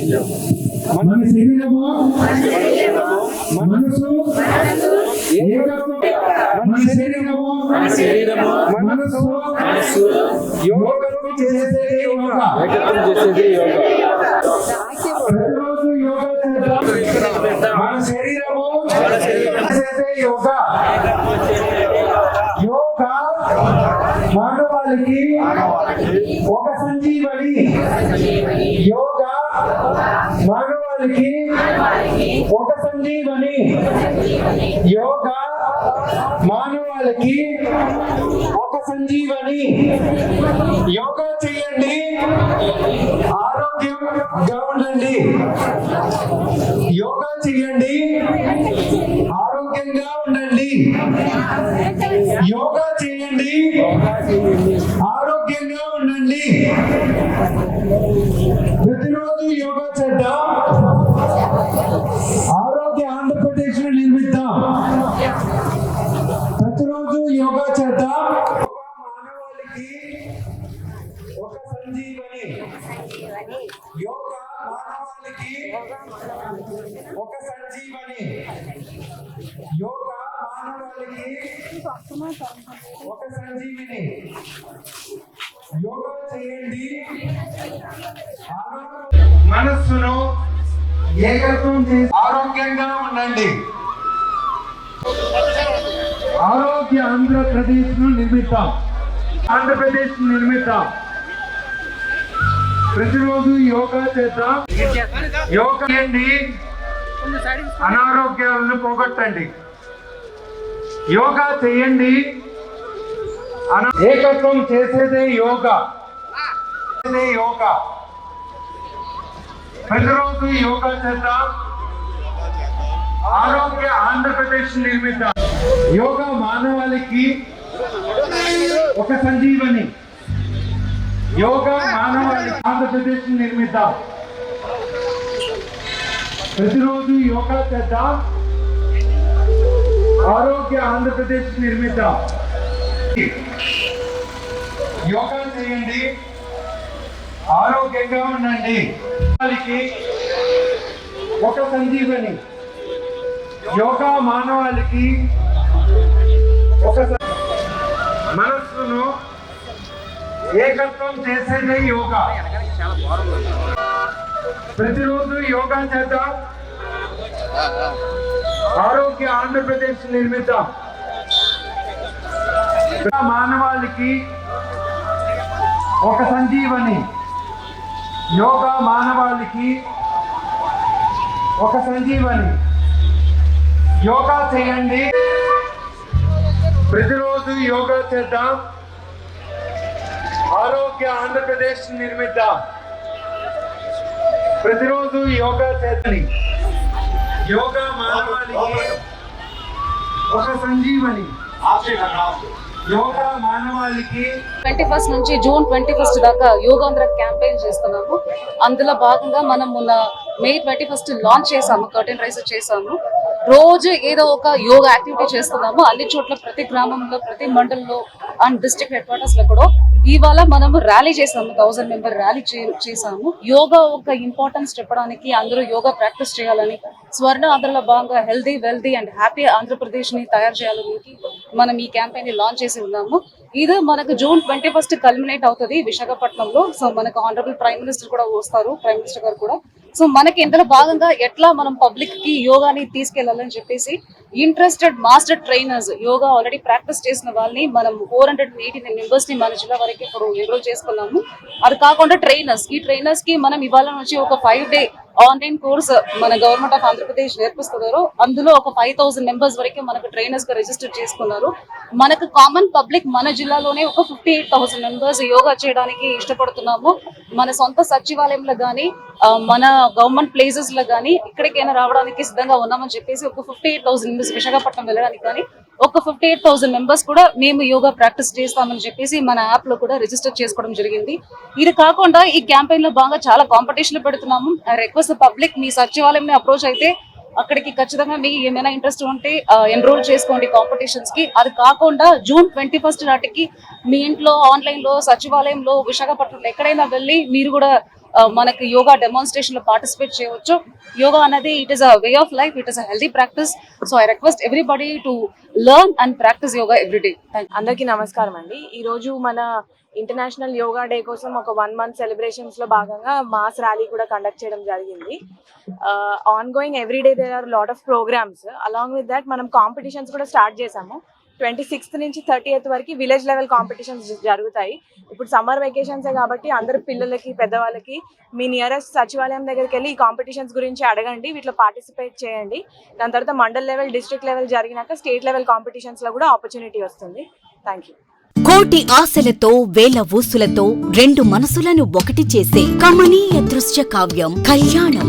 మన శరీరము మనసు ఏకత్వం మన శరీరము శరీరము మనసు మనస్సు యోగము చేసేదే యోగా. ఏకత్వం చేసేది యోగా. ప్రతిరోజు యోగా చేద్దాం. మన శరీరము చేసేదే యోగా. యోగా మానవాళికి ఒక సంజీవని. యోగా వారికి ఒక సంజీవని యోగా మానవాళికి ఒక సంజీవని యోగా చేయండి. ఆరోగ్యంగా ఉండండి యోగా చేయండి. ఆరోగ్యంగా ఉండండి. యోగా చేయండి. ఆరోగ్యంగా ఉండండి. మానవాళికి ఒక సంజీవని యోగా మానవాళికి ఒక సంజీవని యోగా మానవాళికి ఒక సంజీవిని యోగా చేయండి. మనస్సును ఏకత్వం చేసి ఆరోగ్యంగా ఉండండి. ఆరోగ్య ఆంధ్రప్రదేశ్ను నిర్మిద్దాం. ఆంధ్రప్రదేశ్ నిర్మిత. ప్రతిరోజు యోగా చేద్దాం యోగా చేయండి. అనారోగ్యాలను పోగొట్టండి. యోగా చేయండి. ఏకత్వం చేసేదే యోగా. యోగా. ప్రతిరోజు యోగా చేద్దాం ఆరోగ్య ఆంధ్రప్రదేశ్ నిర్మిత. యోగా మానవాళికి ఒక సంజీవని. యోగా మానవాళికి ఆంధ్రప్రదేశ్ నిర్మిద్దాం. ప్రతిరోజు యోగా చేద్దాం. ఆరోగ్య ఆంధ్రప్రదేశ్ నిర్మిద్దాం. యోగా చేయండి. ఆరోగ్యంగా ఉండండి. వారికి ఒక సంజీవని. యోగా మానవాళికి ఒక మనస్సును ఏకత్వం చేసేదే యోగా. ప్రతిరోజు యోగా చేద్దాం. ఆరోగ్య ఆంధ్రప్రదేశ్ నిర్మిద్దాం. మానవాళికి ఒక సంజీవని యోగా మానవాళికి ఒక సంజీవని. యోగా చేయండి. ప్రతిరోజు యోగా చేద్దాం. ఆరోగ్య ఆంధ్రప్రదేశ్ నిర్మిద్దాం. ప్రతిరోజు యోగా చేద్దని యోగా మానవాళికి ఒక సంజీవని. యోగా మానవాళికి ట్వంటీ ఫస్ట్ నుంచి జూన్ ట్వంటీ ఫస్ట్ దాకా యోగాంధ్ర క్యాంపెయిన్ చేస్తున్నాము. అందులో భాగంగా మనం మొన్న మే ట్వంటీ ఫస్ట్ లాంచ్ చేసాము కర్టెన్ రైస్ చేసాము రోజు ఏదో ఒక యోగా యాక్టివిటీ చేస్తున్నాము. అన్ని చోట్ల ప్రతి గ్రామంలో ప్రతి మండలంలో అండ్ డిస్ట్రిక్ట్ హెడ్ క్వార్టర్స్లో కూడా ఇవాళ మనము ర్యాలీ చేసాము. థౌసండ్ మెంబర్ ర్యాలీ చేసాము యోగా ఒక ఇంపార్టెన్స్ చెప్పడానికి అందరూ యోగా ప్రాక్టీస్ చేయాలని స్వర్ణ ఆంధ్రలో భాగంగా హెల్దీ వెల్దీ అండ్ హ్యాపీ ఆంధ్రప్రదేశ్ని తయారు చేయాలని మనం ఈ క్యాంపెయిన్ని లాంచ్ చేసి ఉన్నాము. ఇది మనకు జూన్ ట్వంటీ ఫస్ట్ కల్మినేట్ అవుతుంది విశాఖపట్నంలో. సో మనకు ఆనరబుల్ ప్రైమ్ మినిస్టర్ కూడా వస్తారు ప్రైమ్ మినిస్టర్ గారు కూడా. సో మనకి ఇందులో భాగంగా ఎట్లా మనం పబ్లిక్కి యోగాని తీసుకెళ్ళాలని చెప్పేసి interested master trainers yoga already practice చేసిన వాళ్ళని మనం ఫోర్ హండ్రెడ్ ఎయిటీ నైన్ మెంబర్స్ని మన జిల్లా వరకు ఇప్పుడు ఎన్రోల్ చేసుకున్నాము. అది కాకుండా ట్రైనర్స్ ఈ ట్రైనర్స్కి మనం ఇవాళ నుంచి ఒక ఫైవ్ డే ఆన్లైన్ కోర్స్ మన గవర్నమెంట్ ఆఫ్ ఆంధ్రప్రదేశ్ నేర్పిస్తున్నారు. అందులో ఒక ఫైవ్ థౌసండ్ మెంబర్స్ వరకు మనకు ట్రైనర్స్గా రిజిస్టర్ చేసుకున్నారు. మనకు కామన్ పబ్లిక్ మన జిల్లాలోనే ఒక fifty eight thousand members yoga చేయడానికి ఇష్టపడుతున్నాము. మన సొంత సచివాలయంలో కానీ మన గవర్నమెంట్ ప్లేసెస్లో కానీ ఇక్కడికైనా రావడానికి సిద్ధంగా ఉన్నామని చెప్పేసి ఒక fifty eight thousand members Visakhapatnam వెళ్ళడానికి కానీ ఒక ఫిఫ్టీ ఎయిట్ థౌసండ్ మెంబర్స్ కూడా మేము యోగా ప్రాక్టీస్ చేస్తామని చెప్పేసి మన యాప్లో కూడా రిజిస్టర్ చేసుకోవడం జరిగింది. ఇది కాకుండా ఈ క్యాంపెయిన్లో బాగా చాలా కాంపిటీషన్ పెడుతున్నాము. రిక్వెస్ట్ పబ్లిక్ మీ సచివాలయం అప్రోచ్ అయితే అక్కడికి ఖచ్చితంగా మీకు ఏమైనా ఇంట్రెస్ట్ ఉంటే ఎన్రోల్ చేసుకోండి కాంపిటీషన్స్కి. అది కాకుండా జూన్ ట్వంటీ ఫస్ట్ నాటికి మీ ఇంట్లో ఆన్లైన్లో సచివాలయంలో విశాఖపట్నంలో ఎక్కడైనా వెళ్ళి మీరు కూడా మనకి యోగా డెమాన్స్ట్రేషన్లో పార్టిసిపేట్ చేయవచ్చు. యోగా అనేది it is a way of life it is a healthy practice so I request everybody to learn and practice yoga everyday అందరికీ నమస్కారం అండి. ఈ రోజు మన ఇంటర్నేషనల్ యోగా డే కోసం ఒక వన్ మంత్ సెలబ్రేషన్స్లో భాగంగా మాస్ ర్యాలీ కూడా కండక్ట్ చేయడం జరిగింది. Ongoing every day there are lot of programmes along with that మనం కాంపిటీషన్స్ కూడా స్టార్ట్ చేసాము ట్వంటీ సిక్స్త్ నుంచి థర్టీ ఎయిత్ వరకు విలేజ్ లెవెల్ కాంపిటీషన్స్ జరుగుతాయి. ఇప్పుడు సమ్మర్ వెకేషన్సే కాబట్టి అందరు పిల్లలకి పెద్దవాళ్ళకి మీ నియరెస్ట్ సచివాలయం దగ్గరికి వెళ్ళి ఈ కాంపిటీషన్స్ గురించి అడగండి వీటిలో పార్టిసిపేట్ చేయండి. దాని తర్వాత మండల్ లెవెల్ డిస్ట్రిక్ట్ లెవెల్ జరిగినాక స్టేట్ లెవెల్ కాంపిటీషన్స్లో కూడా ఆపర్చునిటీ వస్తుంది. Thank you. కోటి ఆశలతో వేల ఊసులతో రెండు మనసులను ఒకటి చేసే కమనీయ దృశ్య కావ్యం కళ్యాణం.